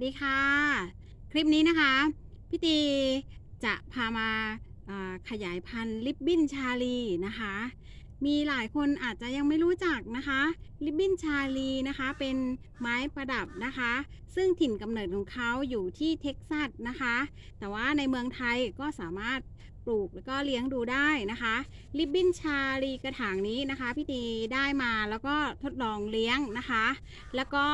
วัสดีค่ะ คลิปนี้นะคะ พี่ตีจะพามาาขยายพันธุ์ลิบบินชาลีนะคะ มีหลายคนอาจจะยังไม่รู้จักนะคะ ลิบบินชาลีนะคะ เป็นไม้ประดับนะคะ ซึ่งถิ่นกำเนิดของเขาอยู่ที่เท็กซัสนะคะ แต่ว่าในเมืองไทยก็สามารถปลูกแล้วก็เลี้ยงดูได้นะคะ ลิบบินชาลีกระถางนี้นะคะ พี่ตีได้มาแล้วก็ทดลองเลี้ยงนะคะ แล้วก็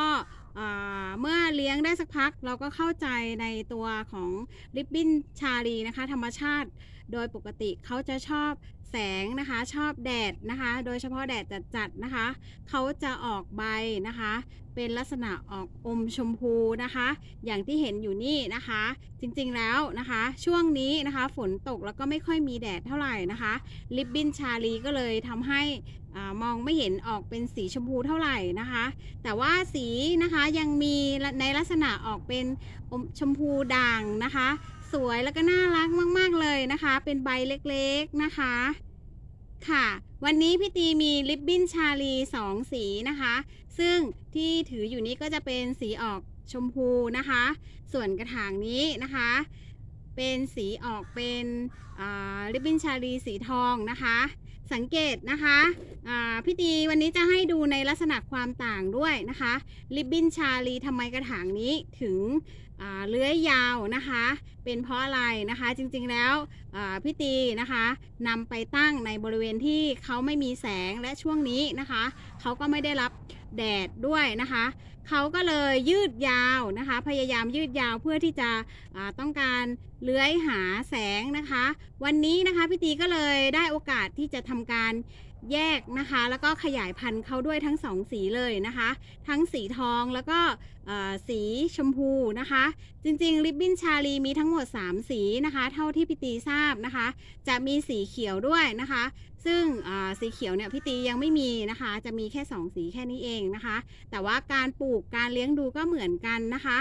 เมื่อเลี้ยงได้สักพักเราก็เข้าใจในตัวของริบบิ้นชาลีนะคะ ธรรมชาติ โดยปกติเขาจะชอบแสงนะคะ ชอบแดดนะคะ โดยเฉพาะแดดจัดๆนะคะ เขาจะออกใบนะคะ เป็นลักษณะออกอมชมพูนะคะ อย่างที่เห็นอยู่นี่นะคะ จริงๆแล้วนะคะ ช่วงนี้นะคะ ฝนตกแล้วก็ไม่ค่อยมีแดดเท่าไหร่นะคะ ลิบบินชาลีก็เลยทำให้อมองไม่เห็นออกเป็นสีชมพูเท่าไหร่นะคะ แต่ว่าสีนะคะยังมีในลักษณะออกเป็นอมชมพูด่างนะคะ สวยแล้วก็น่ารักมาก ๆเลยนะคะ เป็นใบเล็กๆนะคะค่ะ วันนี้พี่ตีมีลิปบิ้นชาลีสองสีนะคะ ซึ่งที่ถืออยู่นี้ก็จะเป็นสีออกชมพูนะคะ ส่วนกระถางนี้นะคะ เป็นสีออกเป็นลิปบิ้นชาลีสีทองนะคะ สังเกตนะคะพี่ตีวันนี้จะให้ดูในลักษณะความต่างด้วยนะคะลิบบินชาลีทำไมกระถางนี้ถึงเลื้อยยาวนะคะ เป็นเพราะอะไรนะคะจริงๆแล้วพี่ตีนะคะนำไปตั้งในบริเวณที่เขาไม่มีแสงและช่วงนี้นะคะ เขาก็ไม่ได้รับ แดดด้วยนะคะเขาก็เลยยืดยาวนะคะ พยายามยืดยาวเพื่อที่จะต้องการเลื้อยหาแสงนะคะ วันนี้นะคะพี่ตีก็เลยได้โอกาสที่จะทำการแยกนะคะ แล้วก็ขยายพันธุ์เขาด้วยทั้งสองสีเลยนะคะ ทั้งสีทองแล้วก็สีชมพูนะคะ จริงๆริบบิ้นชาลีมีทั้งหมด 3 สีนะคะ เท่าที่พี่ตีทราบนะคะ จะมีสีเขียวด้วยนะคะซึ่งสีเขียวเนี่ยพี่ตียังไม่มีนะคะ จะมีแค่ 2 สีแค่นี้เองนะคะ แต่ว่าการปลูกการเลี้ยงดูก็เหมือนกันนะคะ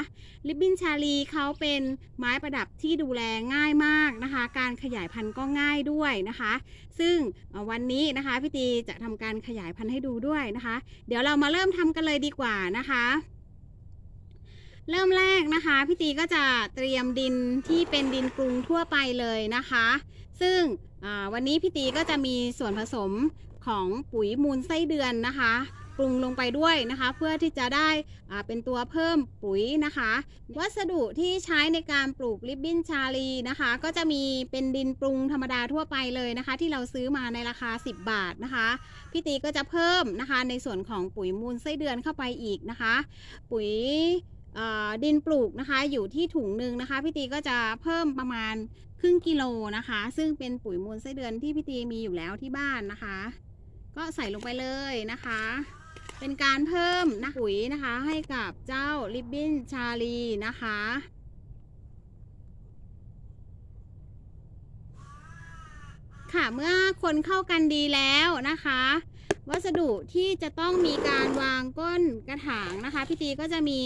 ริบบินชาลีเขาเป็นไม้ประดับที่ดูแลง่ายมากนะคะ การขยายพันธุ์ก็ง่ายด้วยนะคะ ซึ่งวันนี้นะคะพี่ตีจะทำการขยายพันธุ์ให้ดูด้วยนะคะ เดี๋ยวเรามาเริ่มทำกันเลยดีกว่านะคะเริ่มแรกนะคะพี่ตีก็จะเตรียมดินที่เป็นดินปรุงทั่วไปเลยนะคะ ซึ่ง วันนี้พี่ตีก็จะมีส่วนผสมของปุ๋ยมูลไส้เดือนนะคะปรุงลงไปด้วยนะคะ เพื่อที่จะได้เป็นตัวเพิ่มปุ๋ยนะคะ วัสดุที่ใช้ในการปลูกริบบิ้นชาลีนะคะ ก็จะมีเป็นดินปรุงธรรมดาทั่วไปเลยนะคะ ที่เราซื้อมาในราคา 10 บาทนะคะพี่ตีก็จะเพิ่มนะคะ ในส่วนของปุ๋ยมูลไส้เดือนเข้าไปอีกนะคะ ปุ๋ยดินปลูกนะคะ อยู่ที่ถุงหนึ่งนะคะพี่ตีก็จะเพิ่มประมาณ รึ่งกิโลนะคะ ซึ่งเป็นปุ๋ยมูลไส้เดือนที่พี่ตีมีอยู่แล้วที่บ้านนะคะ ก็ใส่ลงไปเลยนะคะ เป็นการเพิ่มนะปุ๋ยนะคะ ให้กับเจ้าริบบิ้นชาลีนะคะค่ะเมื่อคนเข้ากันดีแล้วนะคะ วัสดุที่จะต้องมีการวางก้นกระถางนะคะ พี่ตีก็จะมี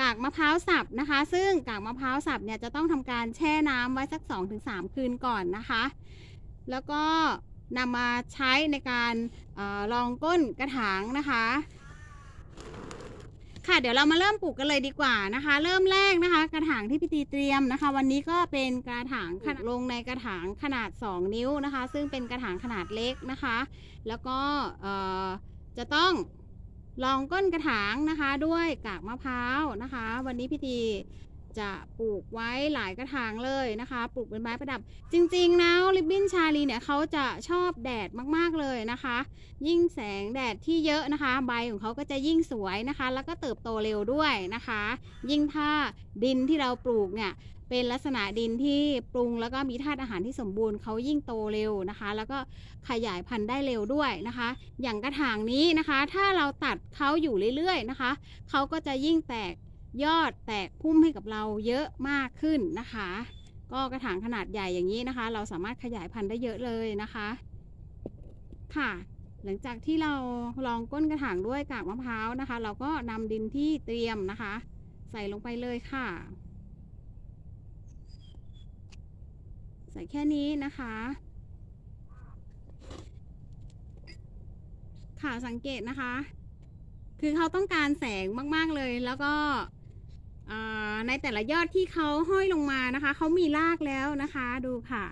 กากมะพร้าวสับนะคะ ซึ่งกากมะพร้าวสับเนี่ยจะต้องทำการแช่น้ำไว้สัก 2-3 คืนก่อนนะคะ แล้วก็นำมาใช้ในการออรองก้นกระถางนะคะ ค่ะเดี๋ยวเรามาเริ่มปลูกกันเลยดีกว่านะคะ เริ่มแรกนะคะ กระถางที่พี่ตีเตรียมนะคะ วันนี้ก็เป็นกระถางขนาดลงในกระถางขนาด 2 นิ้วนะคะ ซึ่งเป็นกระถางขนาดเล็กนะคะ แล้วก็จะต้องรองก้นกระถางนะคะ ด้วยกากมะพร้าวนะคะ วันนี้พี่ตี จะปลูกไว้หลายกระถางเลยนะคะ ปลูกเป็นไม้ประดับ จริงๆแล้วริบบิ้นชาลีเนี่ยเขาจะชอบแดดมากๆเลยนะคะ ยิ่งแสงแดดที่เยอะนะคะ ใบของเขาก็จะยิ่งสวยนะคะ แล้วก็เติบโตเร็วด้วยนะคะ ยิ่งถ้าดินที่เราปลูกเนี่ยเป็นลักษณะดินที่ปรุงแล้วก็มีธาตุอาหารที่สมบูรณ์เขายิ่งโตเร็วนะคะ แล้วก็ขยายพันธุ์ได้เร็วด้วยนะคะ อย่างกระถางนี้นะคะ ถ้าเราตัดเขาอยู่เรื่อยๆนะคะเขาก็จะยิ่งแตก ยอดแตกพุ่มให้กับเราเยอะมากขึ้นนะคะ ก็กระถางขนาดใหญ่อย่างนี้นะคะ เราสามารถขยายพันธุ์ได้เยอะเลยนะคะ ค่ะ หลังจากที่เราลองก้นกระถางด้วยกากมะพร้าวนะคะ เราก็นำดินที่เตรียมนะคะ ใส่ลงไปเลยค่ะ ใส่แค่นี้นะคะค่ะสังเกตนะคะ คือเขาต้องการแสงมาก ๆ เลย แล้วก็ ในแต่ละยอดที่เขาห้อยลงมานะคะ เขามีรากแล้วนะคะ ดูค่ะ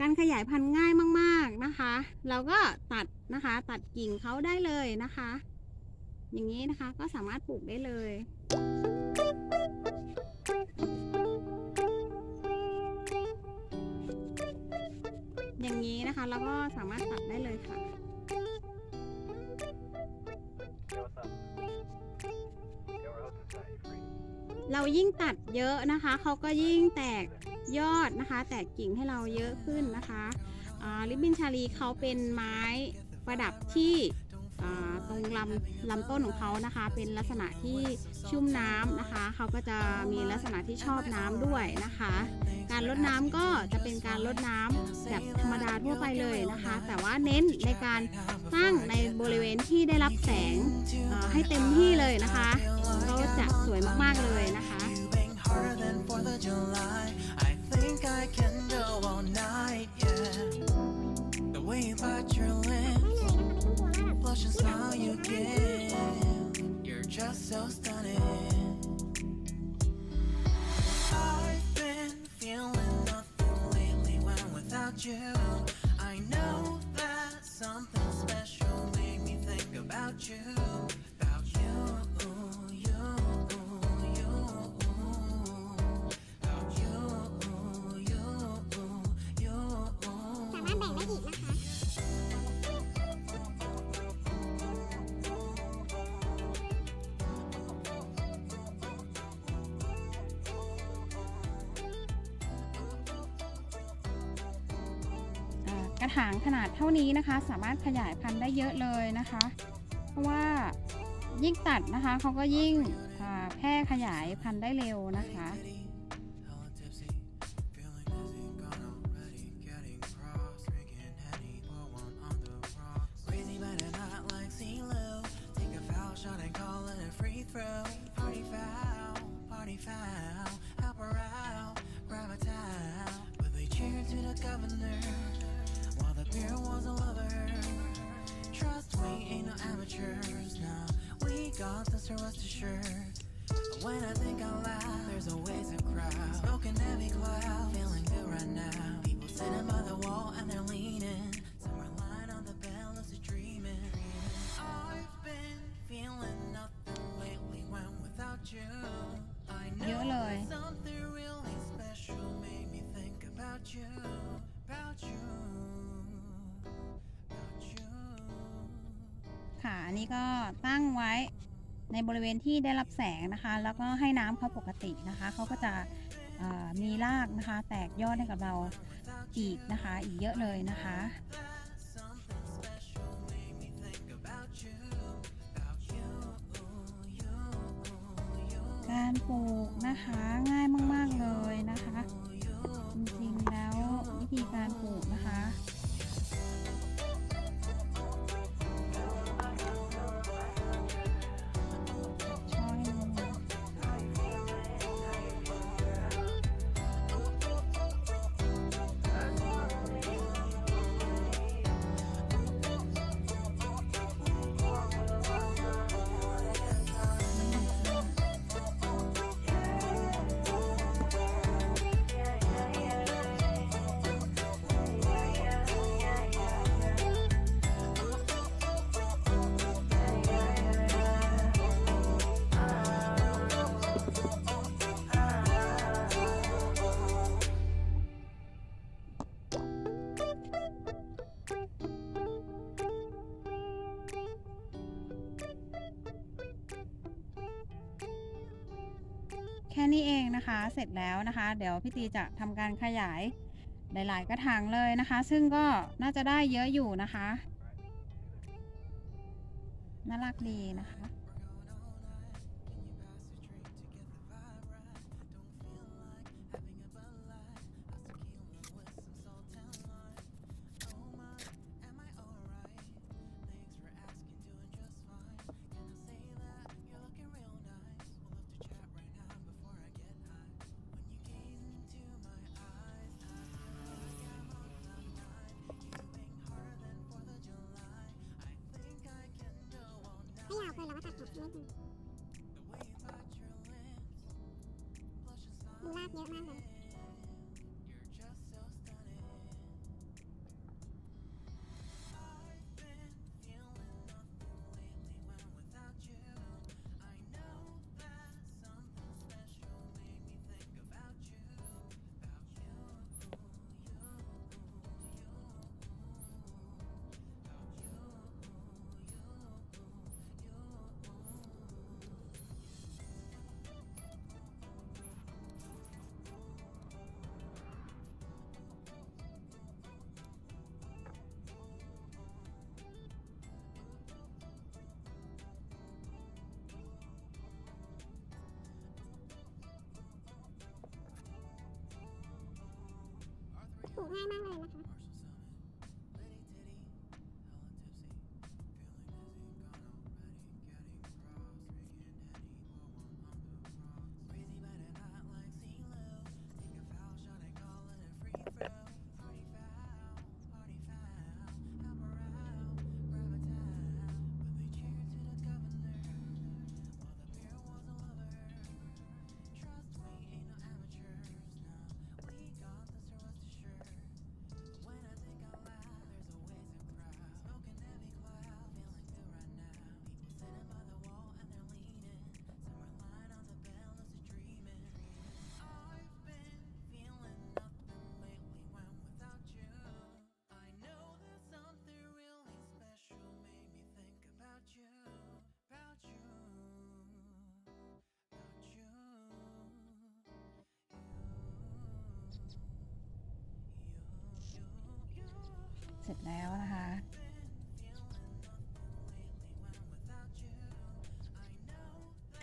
การขยายพันธุ์ง่ายมาก ๆนะคะ เราก็ตัดนะคะ ตัดกิ่งเขาได้เลยนะคะ อย่างนี้นะคะก็สามารถปลูกได้เลยอย่างนี้นะคะ แล้วก็สามารถตัดได้เลยค่ะ เรายิ่งตัดเยอะนะคะเขาก็ยิ่งแตกยอดนะคะ แตกกิ่งให้เราเยอะขึ้นนะคะลิบบินชาลีเขาเป็นไม้ประดับที่ ตรงลำลำต้นของเขานะคะ เป็นลักษณะที่ชุ่มน้ำนะคะเขาก็จะมีลักษณะที่ชอบน้ำด้วยนะคะ การลดน้ำก็จะเป็นการลดน้ำแบบธรรมดาทั่วไปเลยนะคะ แต่ว่าเน้นในการตั้งในบริเวณที่ได้รับแสงให้เต็มที่เลยนะคะเขาจะสวยมากๆเลยนะคะ ระถางขนาดเท่านี้นะคะ สามารถขยายพันธุ์ได้เยอะเลยนะคะ เพราะว่ายิ่งตัดนะคะเขาก็ยิ่งแพร่ขยายพันธุ์ได้เร็วนะคะ got this, so rest assured. But when I think out loud, there's always a crowd. Smoking heavy cloud, feeling good right now. People sitting by the wall and they're leaning. Somewhere lying on the bed, lucid dreaming. I've been feeling nothing lately when without you. I เยอะเลย know something really special made me think about you. About you. About you. ค่ะอันนี้ก็ตั้งไว้ ในบริเวณที่ได้รับแสงนะคะ แล้วก็ให้น้ำเขาปกตินะคะเขาก็จะมีรากนะคะ แตกยอดให้กับเราอีกนะคะ อีกเยอะเลยนะคะการปลูกนะคะง่ายมาก ๆ เลยนะคะ จริง ๆ แล้ววิธีการปลูกนะคะ แค่นี้เองนะคะ เสร็จแล้วนะคะ เดี๋ยวพี่ตีจะทำการขยายหลายๆกระถางเลยนะคะ ซึ่งก็น่าจะได้เยอะอยู่นะคะ น่ารักดีนะคะ ลากเยอะมากเลย ถูกง่ายมากเลยนะคะ ร็จแล้วนะคะ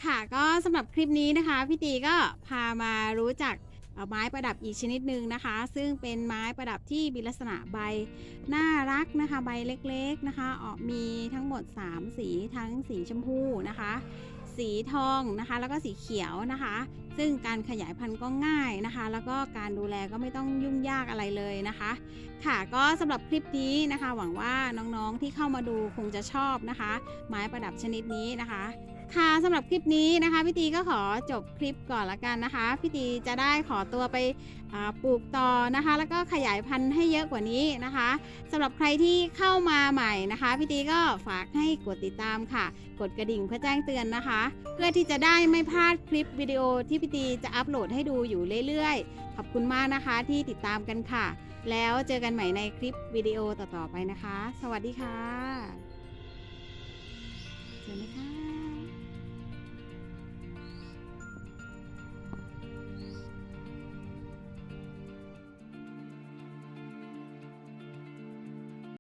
ค่ะก็สำหรับคลิปนี้นะคะ พี่ตีก็พามารู้จักไม้ประดับอีกชนิดหนึ่งนะคะ ซึ่งเป็นไม้ประดับที่มีลักษณะใบน่ารักนะคะ ใบเล็กๆนะคะ ออกมีทั้งหมด 3 สีทั้งสีชมพูนะคะ สีทองนะคะ แล้วก็สีเขียวนะคะ ซึ่งการขยายพันธุ์ก็ง่ายนะคะ แล้วก็การดูแลก็ไม่ต้องยุ่งยากอะไรเลยนะคะ ค่ะก็สำหรับคลิปนี้นะคะ หวังว่าน้องๆที่เข้ามาดูคงจะชอบนะคะ ไม้ประดับชนิดนี้นะคะ ค่ะสำหรับคลิปนี้นะคะพี่ตีก็ขอจบคลิปก่อนละกันนะคะพี่ตีจะได้ขอตัวไปปลูกต่อนะคะ แล้วก็ขยายพันธุ์ให้เยอะกว่านี้นะคะสำหรับใครที่เข้ามาใหม่นะคะพี่ตีก็ฝากให้กดติดตามค่ะ กดกระดิ่งเพื่อแจ้งเตือนนะคะ เพื่อที่จะได้ไม่พลาดคลิปวิดีโอที่พี่ตีจะอัปโหลดให้ดูอยู่เรื่อยๆ ขอบคุณมากนะคะที่ติดตามกันค่ะ แล้วเจอกันใหม่ในคลิปวิดีโอต่อๆไปนะคะ สวัสดีค่ะ